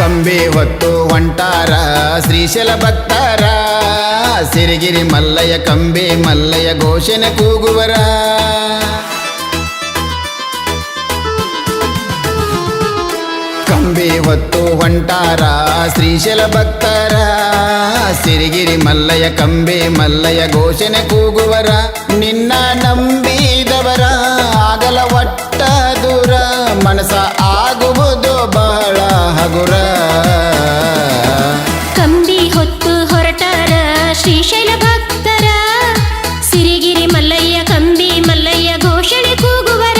ಕಂಬಿ ಹೊತ್ತು ಹೊಂಟಾರ ಶ್ರೀಶೈಲ ಭಕ್ತರ ಸಿರಿಗಿರಿ ಮಲ್ಲಯ್ಯ ಕಂಬಿ ಮಲ್ಲಯ್ಯ ಘೋಷಣೆ ಕೂಗುವರ ಕಂಬಿ ಹೊತ್ತು ಹೊಂಟಾರ ಶ್ರೀಶೈಲ ಭಕ್ತರ ಸಿರಿಗಿರಿ ಮಲ್ಲಯ್ಯ ಕಂಬಿ ಮಲ್ಲಯ್ಯ ಘೋಷಣೆ ಕೂಗುವರ ನಿನ್ನ ನಂಬಿದವರ ಶ್ರೀಶೈಲ ಭಕ್ತರ. ಸಿರಿಗಿರಿ ಮಲ್ಲಯ್ಯ, ಕಂಬಿ ಮಲ್ಲಯ್ಯ ಘೋಷಣೆ ಕೂಗುವರ.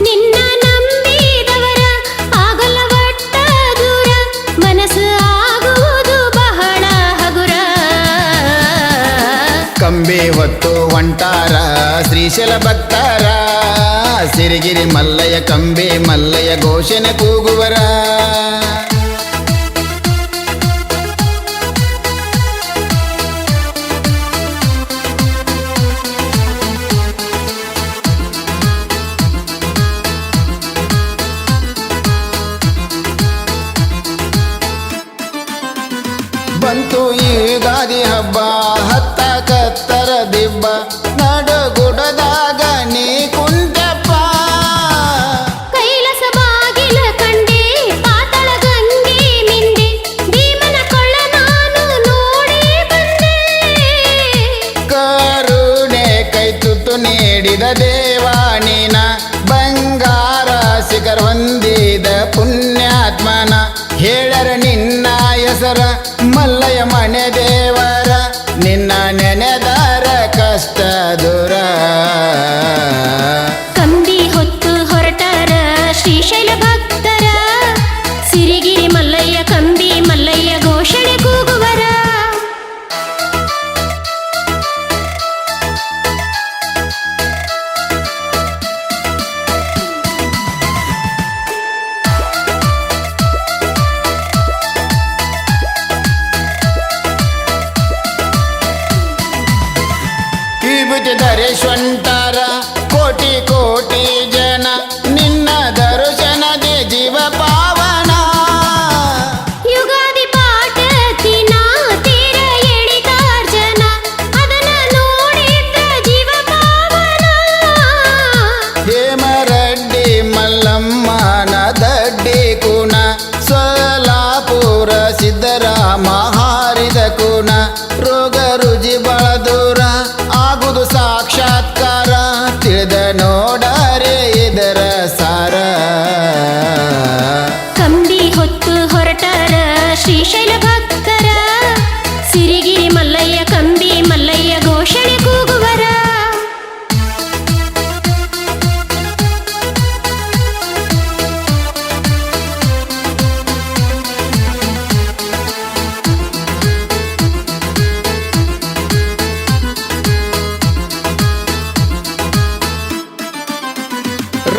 ನಿನ್ನ ನಂಬಿದವರ. ಆಗಲ್ಲ ಒಟ್ಟ ದೂರ. ಮನಸ್ಸು ಆಗುವುದು ಬಹಳ ಹಗುರ. ಕಂಬಿ ಹೊತ್ತು ಒಂಟಾರ, ಶ್ರೀಶೈಲ ಭಕ್ತರ. ಸಿರಿಗಿರಿ ಮಲ್ಲಯ್ಯ, ಕಂಬಿ ಮಲ್ಲಯ್ಯ ಘೋಷಣೆ ಕೂಗುವರ. ಬಂತು ಯುಗಾದಿ ಹಬ್ಬ ಹತ್ತ ಕತ್ತರ ದಿಬ್ಬ ನಡುಗುಡದಾಗ ನೆನೆದಾರ ಕಷ್ಟ ದೂರ. ವಿಭೂತಿ ಧರೇಶ್ವಂತರ ಕೋಟಿ ಕೋಟಿ ಜನ ನಿನ್ನ ದರ್ಶನದೆ ಜೀವ ಪಾವನ. ಯುಗಾದಿ ಪಾಠಕಿನ ತೀರ ಎಳಿತಾರ್ಜನ ಅದನ್ನ ನೋಡಿದ್ದ ಜೀವ ಪಾವನ. ಹೇಮರಡ್ಡಿ ಮಲ್ಲಮ್ಮನ ದಡ್ಡಿ ಕುಣ ಸೋಲಾಪುರ ಸಿದ್ದರಾಮ ಹಾರಿದ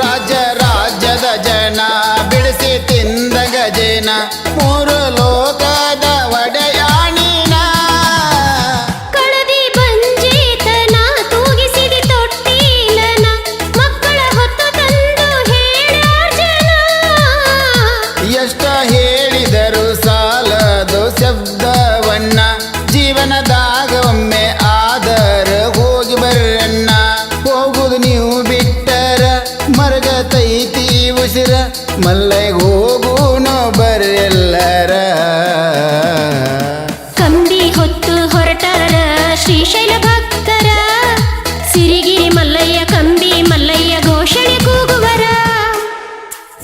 ರಾಜ್ಯ ರಾಜ್ಯದ ಜನ ಬಿಡಿಸಿ ತಿಂದ ಗಜೇನ ಮೂರು ಲೋಕದ ಜನ ಎಷ್ಟ ಹೇಳಿದರು ಸಾಲದು ಶಬ್ದವನ್ನ ಜೀವನದಾಗ ಒಮ್ಮೆ ಆದರ ಹೋಗಿ ಬರ್ರಣ್ಣ ಹೋಗುದು ನೀವು ಉಸಿರ ಮಲ್ಲೈ ಹೋಗೂನು ಬರ್ರೆಲ್ಲರ. ಕಂಬಿ ಹೊತ್ತು ಹೊರಟರ ಶ್ರೀಶೈಲ ಭಕ್ತರ. ಸಿರಿಗಿರಿ ಮಲ್ಲಯ್ಯ ಕಂಬಿ ಮಲ್ಲಯ್ಯ ಘೋಷಣೆ ಕೂಗುವರ.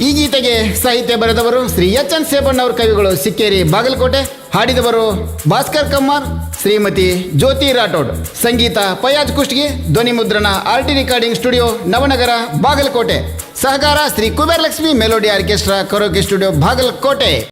ಈ ಗೀತೆಗೆ ಸಾಹಿತ್ಯ ಬರೆದವರು ಶ್ರೀ ಎಚ್ ಎನ್ ಸೇಬಣ್ಣವರ ಕವಿಗಳು ಸಿಕ್ಕೇರಿ ಬಾಗಲಕೋಟೆ. ಹಾಡಿದವರು ಭಾಸ್ಕರ್ ಕಮ್ಮಾರ್ ಶ್ರೀಮತಿ ಜ್ಯೋತಿ ರಾಠೋಡ್. ಸಂಗೀತ ಪಯಾಜ್ ಕುಷ್ಟಿಗೆ ಧ್ವನಿ ಮುದ್ರಣ R T recording studio Navanagar Bagalkote. ಸಹಕಾರ Shri Kuber Lakshmi melody orchestra karaoke studio Bagalkote